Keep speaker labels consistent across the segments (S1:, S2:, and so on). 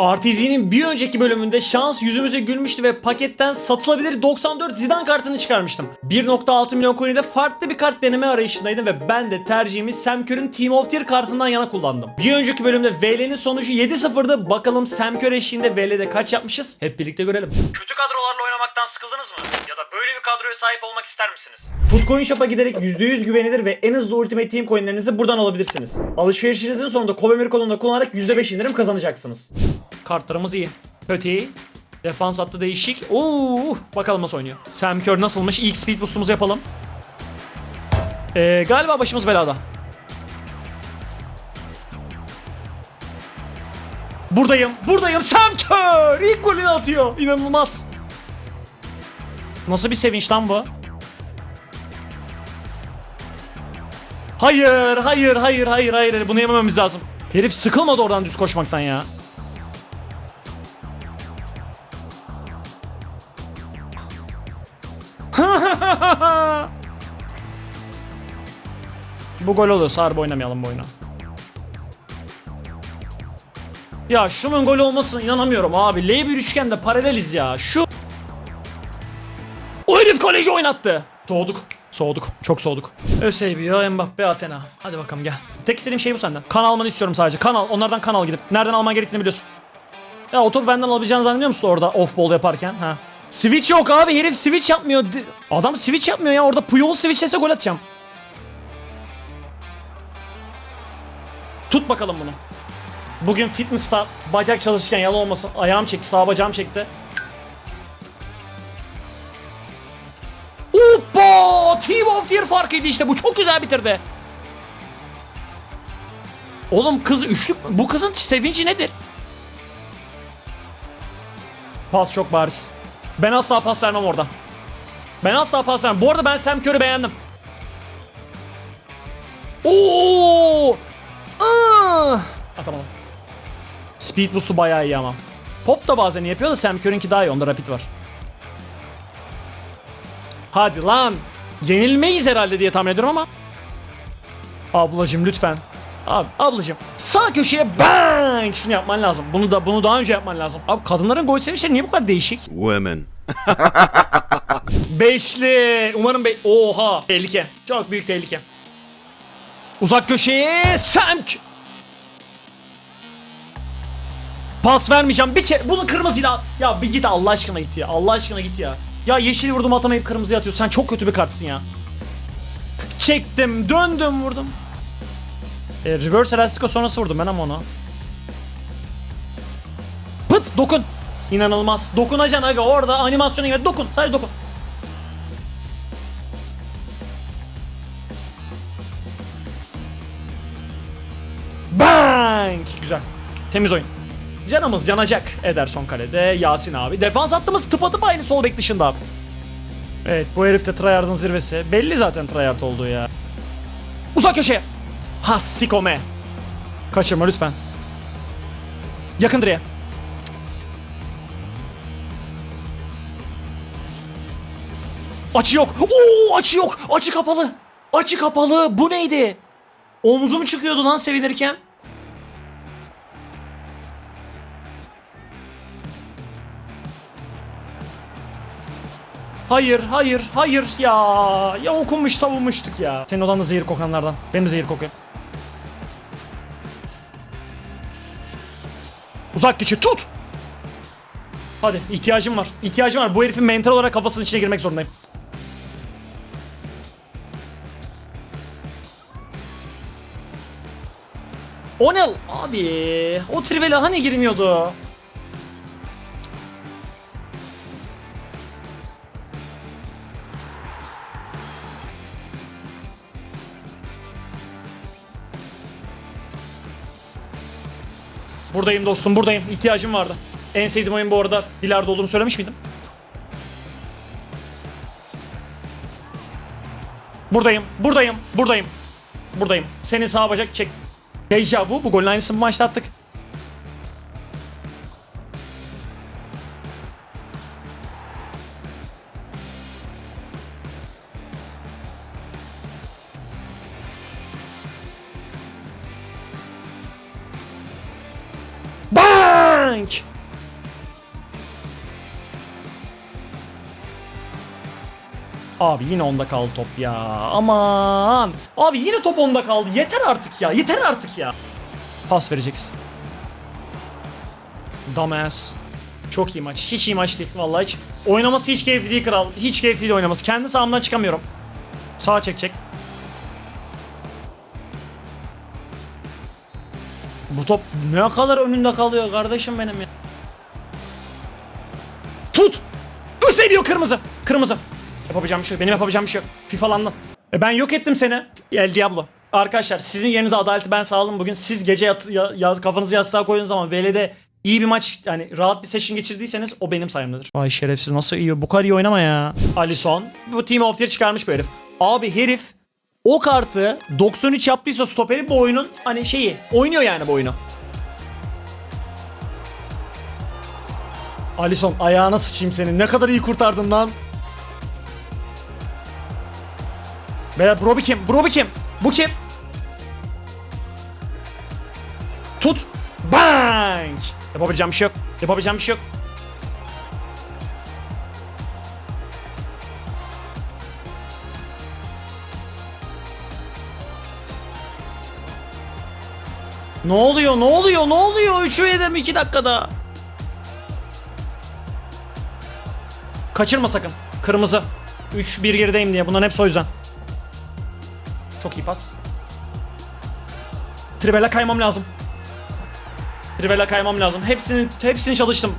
S1: RTZ'nin bir önceki bölümünde şans yüzümüze gülmüştü ve paketten satılabilir 94 Zidane kartını çıkarmıştım. 1.6 milyon coin ile farklı bir kart deneme arayışındaydım ve ben de tercihimi Sam Kerr'ün Team of Tier kartından yana kullandım. Bir önceki bölümde VL'nin sonucu 7-0'dı. Bakalım Sam Kerr eşliğinde VL'de kaç yapmışız? Hep birlikte görelim. Kötü kadrolarla oynamaktan sıkıldınız mı? Ya da böyle bir kadroya sahip olmak ister misiniz? Footcoin Shop'a giderek %100 güvenilir ve en hızlı Ultimate Team coinlerinizi buradan alabilirsiniz. Alışverişinizin sonunda Kobemir kodunu da kullanarak %5 indirim kazanacaksınız. Kartlarımız iyi. Kötü. Defans hattı değişik. Oo, bakalım nasıl oynuyor. Sam Kerr nasılmış? İlk speed boost'umuzu yapalım. Ee, galiba başımız belada. Buradayım. Buradayım. Sam Kerr ilk golünü atıyor. İnanılmaz. Nasıl bir sevinç lan bu? Hayır, hayır, hayır, hayır, hayır. Bunu yemememiz lazım. Herif sıkılmadı oradan düz koşmaktan ya. bu gol oluyorsa harbi oynamayalım bu oyunu. Ya şunun gol olmasına inanamıyorum abi. L bir üçgende paraleliz ya. Şu o herif koleji oynattı. Soğuduk. Soğuduk. Çok soğuduk. Eusebio, Mbappe, Athena. Hadi bakalım gel. Tek istediğim şey bu senden. Kan almanı istiyorum sadece. Kan al. Onlardan kan al gidip. Nereden alman gerektiğini biliyorsun. Ya o topu benden alabileceğini zannediyor musun orada off ball yaparken? Ha. Switch yok abi. Herif switch yapmıyor. Adam switch yapmıyor ya. Orada Puyol switchlese gol atacağım. Tut bakalım bunu. Bugün fitness'ta bacak çalışırken yalan olmasın. Ayağım çekti. Sağ bacağım çekti. Hoppa! Team of Tier farkıydı işte bu çok güzel bitirdi. Oğlum kız üçlük bu kızın sevinci nedir? Pas çok bariz. Ben asla pas vermem orada. Ben asla pas vermem. Bu arada ben Sam Kerr'ü beğendim. Oo! Ah! Atamadım. Speed boost'u bayağı iyi ama. Pop da bazen yapıyor da Sam Kerr'inki daha iyi. Onda rapid var. Hadi lan. Yenilmeyiz herhalde diye tahmin ediyorum ama. Ablacım lütfen. Abi ablacım sağ köşeye bang şunu yapman lazım. Bunu da bunu daha önce yapman lazım. Abi kadınların gol sevinçleri niye bu kadar değişik?
S2: Women.
S1: Beşli. Umarım be... Oha. Tehlike. Çok büyük tehlike. Uzak köşeye Samk. Pas vermeyeceğim. Bir kere bunu kırmızıyla. Ya bir git Allah aşkına git ya. Allah aşkına git ya. Ya yeşil vurdum atamayıp kırmızıya atıyor. Sen çok kötü bir kartsın ya. Çektim, döndüm, vurdum. E, reverse elastico sonrası vurdum ben ama onu. Pıt dokun. İnanılmaz. Dokunacaksın aga orada animasyona göre dokun. Sadece dokun. Bang! Güzel. Temiz oyun. Canımız yanacak Ederson kalede. Yasin abi. Defans hattımız tıpatıp aynı sol bek dışında abi. Evet bu herif de tryhard'ın zirvesi. Belli zaten tryhard olduğu ya. Uzak köşeye. Hassikome. Kaçırma lütfen. Yakın direğe. Açı yok. Oo açı yok. Açı kapalı. Açı kapalı. Bu neydi? Omzum çıkıyordu lan sevinirken. Hayır, hayır, hayır ya. Ya okunmuş savunmuştuk ya. Senin odan da zehir kokanlardan. Benim zehir kokuyor. Uzak geçi tut. Hadi ihtiyacım var. İhtiyacım var. Bu herifin mental olarak kafasının içine girmek zorundayım. Onel abi o trivela hani girmiyordu? Buradayım dostum buradayım. İhtiyacım vardı. En sevdiğim oyun bu arada bilardo olduğunu söylemiş miydim? Buradayım, buradayım, buradayım. Buradayım. Senin sağ bacak çek. Deja vu. Bu golün aynısını bu maçta attık. Bank. Abi yine onda kaldı top ya. Aman. Abi yine top onda kaldı. Yeter artık ya. Yeter artık ya. Pas vereceksin. Dumbass. Çok iyi maç. Hiç iyi maç değil. Vallahi hiç. Oynaması hiç keyifli değil kral. Hiç keyifli değil oynaması. Kendi sahamdan çıkamıyorum. Sağa çekecek. Bu top ne kadar önünde kalıyor kardeşim benim ya. Tut! Eusebio kırmızı. Kırmızı. Yapabileceğim bir şey yok. Benim yapabileceğim bir şey yok. FIFA'landın. E ben yok ettim seni. El Diablo. Arkadaşlar sizin yerinize adaleti ben sağladım bugün. Siz gece yat, ya, ya- kafanızı yastığa koyduğunuz zaman VL'de iyi bir maç yani rahat bir session geçirdiyseniz o benim sayemdedir. Vay şerefsiz nasıl iyi bu kadar iyi oynama ya. Alisson bu Team of the Year çıkarmış bu herif. Abi herif o kartı 93 yaptıysa stoperi bu oyunun hani şeyi oynuyor yani bu oyunu. Alisson ayağına sıçayım senin. Ne kadar iyi kurtardın lan. Beyler Broby kim? Broby kim? Bu kim? Tut. Bang! Yapabileceğim bir şey yok. Yapabileceğim bir şey yok. Ne oluyor? Ne oluyor? Ne oluyor? 3'ü yedim 2 dakikada. Kaçırma sakın. Kırmızı. 3-1 gerideyim diye. Bunların hepsi o yüzden. Çok iyi pas. Trivela kaymam lazım. Trivela kaymam lazım. Hepsini hepsini çalıştım.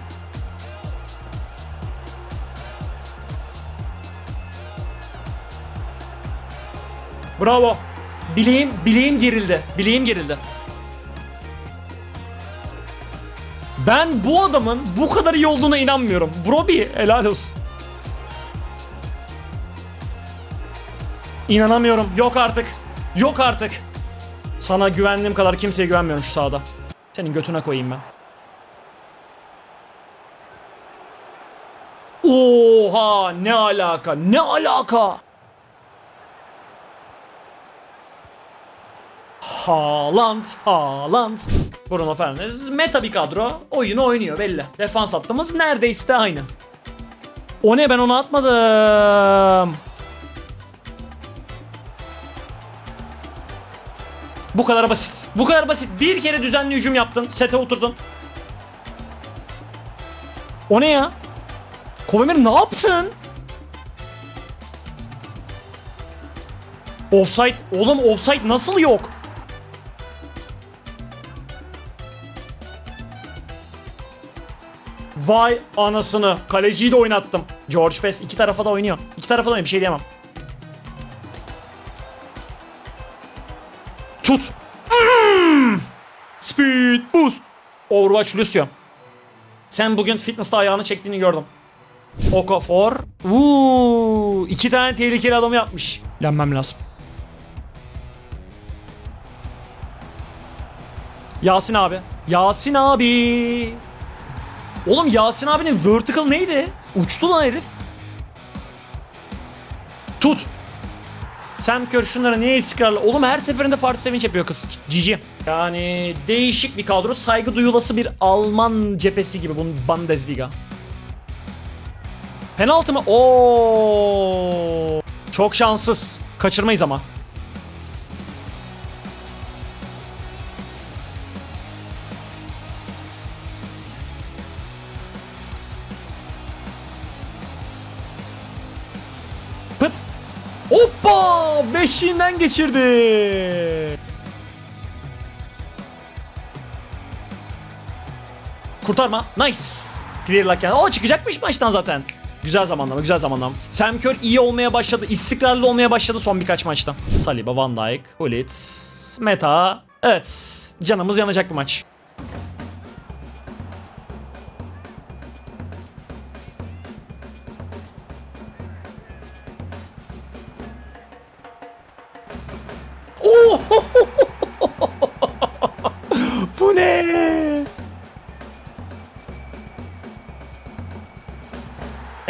S1: Bravo. Bileğim bileğim gerildi. Bileğim gerildi. Ben bu adamın bu kadar iyi olduğuna inanmıyorum. Broby helal olsun. İnanamıyorum. Yok artık. Yok artık. Sana güvendiğim kadar kimseye güvenmiyorum şu sahada. Senin götüne koyayım ben. Oha ne alaka ne alaka. Haaland, Haaland. Bruno Fernandes meta bir kadro. Oyunu oynuyor belli. Defans hattımız neredeyse aynı. O ne ben onu atmadım. Bu kadar basit. Bu kadar basit. Bir kere düzenli hücum yaptın. Sete oturdun. O ne ya? Kovemir ne yaptın? Offside. Oğlum offside nasıl yok? Vay anasını. Kaleciyi de oynattım. George Best iki tarafa da oynuyor. İki tarafa da oynuyor. Bir şey diyemem. Tut. Mm. Speed boost. Overwatch Lucio. Sen bugün fitness'ta ayağını çektiğini gördüm. Okafor. Uuu, iki tane tehlikeli adamı yapmış. Lenmem lazım. Yasin abi. Yasin abi. Oğlum Yasin abinin vertical neydi? Uçtu lan herif. Tut. Sam Kerr şunlara niye istikrarlı? Oğlum her seferinde farklı sevinç yapıyor kız. Cici. Yani değişik bir kadro. Saygı duyulası bir Alman cephesi gibi bunun Bundesliga. Penaltı mı? Oo! Çok şanssız. Kaçırmayız ama. Hoppa! Beşiğinden geçirdi. Kurtarma. Nice. Clear yani. O çıkacakmış maçtan zaten. Güzel zamanlama, güzel zamanlama. Sam Kerr iyi olmaya başladı, istikrarlı olmaya başladı son birkaç maçta. Saliba, Van Dijk, Gullit, Meta. Evet, canımız yanacak bu maç.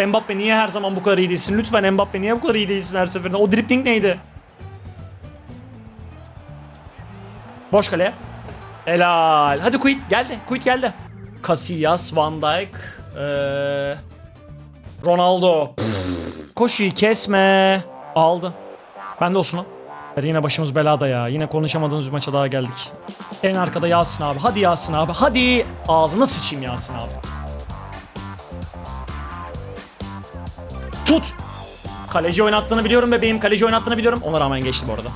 S1: Mbappe niye her zaman bu kadar iyi değilsin? Lütfen Mbappe niye bu kadar iyi değilsin her seferinde? O dribbling neydi? Boş kale. Helal. Hadi quit geldi. Quit geldi. Casillas, Van Dijk, ee, Ronaldo. Koşuyu kesme. Aldı. Ben de olsun. Yine başımız belada ya. Yine konuşamadığımız bir maça daha geldik. En arkada Yasin abi. Hadi Yasin abi. Hadi. Ağzına sıçayım Yasin abi. Tut. Kaleci oynattığını biliyorum bebeğim. Kaleci oynattığını biliyorum. Ona rağmen geçti bu arada.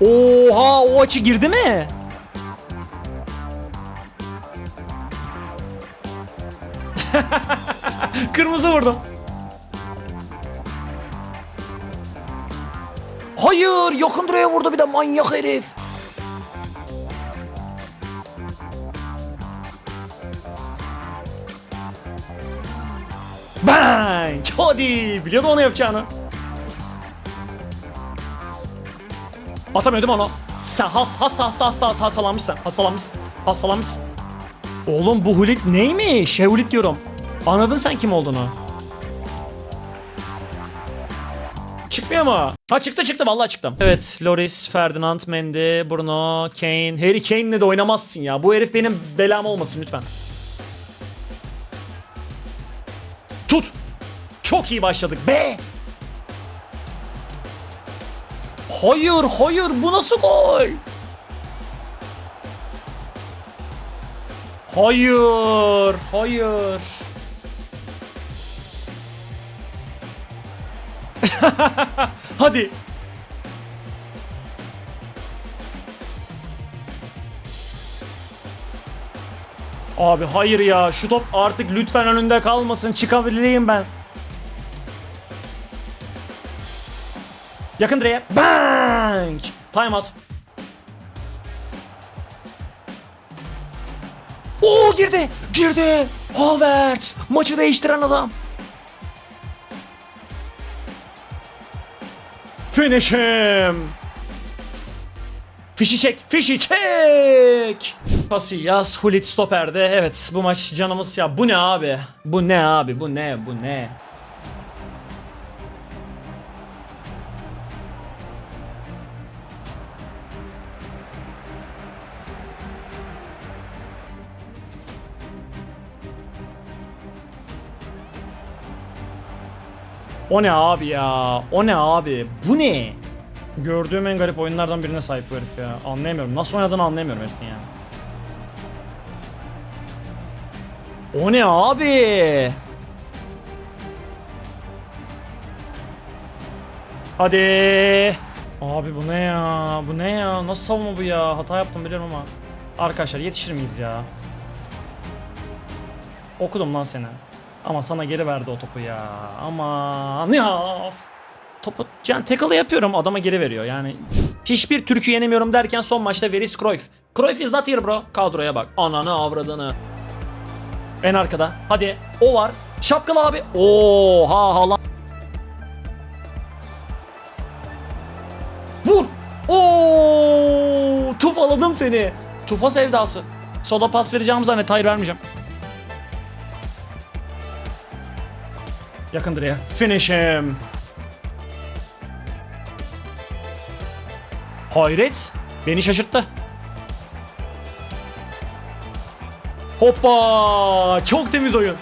S1: Oha o açı girdi mi? Kırmızı vurdum. Hayır yakın direğe vurdu bir de manyak herif. Hadi! Biliyordu onu yapacağını. Atamıyor değil mi onu? Sen has, hasta hasta hasta hasta hastalanmışsın. Hastalanmışsın. Hastalanmışsın. Oğlum bu Hulit neymiş? Hulit diyorum. Anladın sen kim olduğunu. Çıkmıyor mu? Ha çıktı çıktı vallahi çıktım. Evet Loris, Ferdinand, Mendy, Bruno, Kane. Harry Kane'le de oynamazsın ya. Bu herif benim belam olmasın lütfen. Tut. Çok iyi başladık be. Hayır hayır bu nasıl gol? Hayır hayır. Hadi. Abi hayır ya şu top artık lütfen önünde kalmasın çıkabileyim ben. Yakın direğe. Bang! Time out. Oo girdi. Girdi. Havertz. Maçı değiştiren adam. Finish him. Fişi çek, fişi çek. Casillas, Hulit stoperde. Evet bu maç canımız ya. Bu ne abi? Bu ne abi? Bu ne? Bu ne? O ne abi ya? O ne abi? Bu ne? Gördüğüm en garip oyunlardan birine sahip bu herif ya. Anlayamıyorum. Nasıl oynadığını anlayamıyorum herifin ya. O ne abi? Hadi. Abi bu ne ya? Bu ne ya? Nasıl savunma bu ya? Hata yaptım biliyorum ama. Arkadaşlar yetişir miyiz ya? Okudum lan seni. Ama sana geri verdi o topu ya. Aman ya. of. Topu yani tackle yapıyorum adama geri veriyor. Yani hiçbir Türk'ü yenemiyorum derken son maçta Veris Cruyff. Cruyff is not here bro. Kadroya bak. Ananı avradını. En arkada. Hadi. O var. Şapkalı abi. Oha hala. Vur. Oo! Tufaladım seni. Tufa sevdası. Sola pas vereceğim zannet. Hayır vermeyeceğim. Yakın direğe. Finish him. Hayret. Beni şaşırttı. Hoppa! Çok temiz oyun.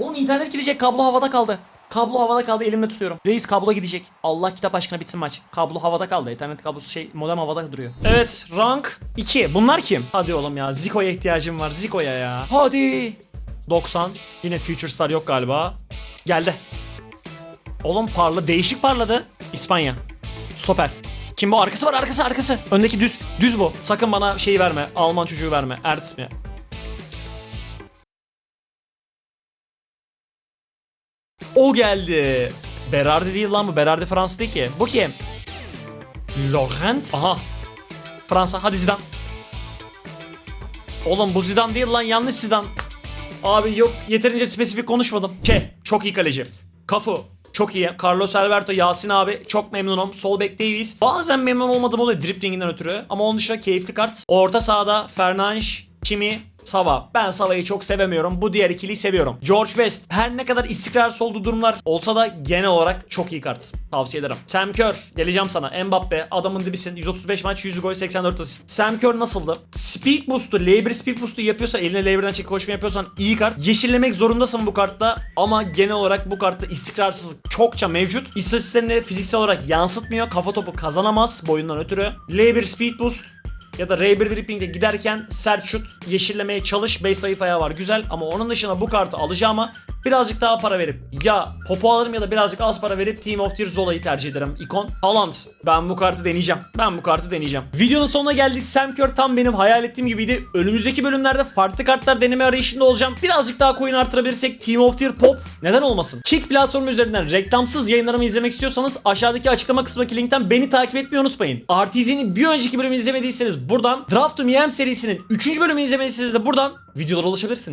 S1: Oğlum internet gidecek. Kablo havada kaldı. Kablo havada kaldı elimle tutuyorum. Reis kablo gidecek. Allah kitap aşkına bitsin maç. Kablo havada kaldı. İnternet kablosu şey modem havada duruyor. Evet rank 2. Bunlar kim? Hadi oğlum ya Zico'ya ihtiyacım var. Zico'ya ya. Hadi. 90. Yine Future Star yok galiba. Geldi. Oğlum parla değişik parladı. İspanya. Stoper. Kim bu? Arkası var arkası arkası. Öndeki düz. Düz bu. Sakın bana şeyi verme. Alman çocuğu verme. Ertz mi? O geldi. Berardi değil lan bu. Berardi Fransa değil ki. Bu kim? Laurent. Aha. Fransa. Hadi Zidane. Oğlum bu Zidane değil lan. Yanlış Zidane. Abi yok yeterince spesifik konuşmadım. Ke çok iyi kaleci. Kafu çok iyi. Carlos Alberto, Yasin abi çok memnunum. Sol bek Davies. Bazen memnun olmadığım oluyor driplinginden ötürü. Ama onun dışında keyifli kart. Orta sahada Fernandes, Kimi? Sava. Ben Sava'yı çok sevemiyorum. Bu diğer ikiliyi seviyorum. George West. Her ne kadar istikrarsız olduğu durumlar olsa da genel olarak çok iyi kart. Tavsiye ederim. Sam Kerr. Geleceğim sana. Mbappe. Adamın dibisin. 135 maç, 100 gol, 84 asist. Sam Kerr nasıldı? Speed boost'u, Labor speed boost'u yapıyorsa, eline Labor'dan çekip koşma yapıyorsan iyi kart. Yeşillemek zorundasın bu kartta ama genel olarak bu kartta istikrarsızlık çokça mevcut. İstatistiklerini fiziksel olarak yansıtmıyor. Kafa topu kazanamaz boyundan ötürü. Labor speed boost ya da Ray Dripping'de giderken sert şut yeşillemeye çalış 5 zayıf var. Güzel ama onun dışında bu kartı alacağıma birazcık daha para verip ya Popo alırım ya da birazcık az para verip Team of the Zola'yı tercih ederim. İkon Haaland. Ben bu kartı deneyeceğim. Ben bu kartı deneyeceğim. Videonun sonuna geldik. Sam Kerr tam benim hayal ettiğim gibiydi. Önümüzdeki bölümlerde farklı kartlar deneme arayışında olacağım. Birazcık daha coin artırabilirsek Team of the Pop neden olmasın? Kick platformu üzerinden reklamsız yayınlarımı izlemek istiyorsanız aşağıdaki açıklama kısmındaki linkten beni takip etmeyi unutmayın. RTZ'nin bir önceki bölümünü izlemediyseniz buradan Draft to Mayhem serisinin 3. bölümünü izlemediyseniz de buradan videolara ulaşabilirsiniz.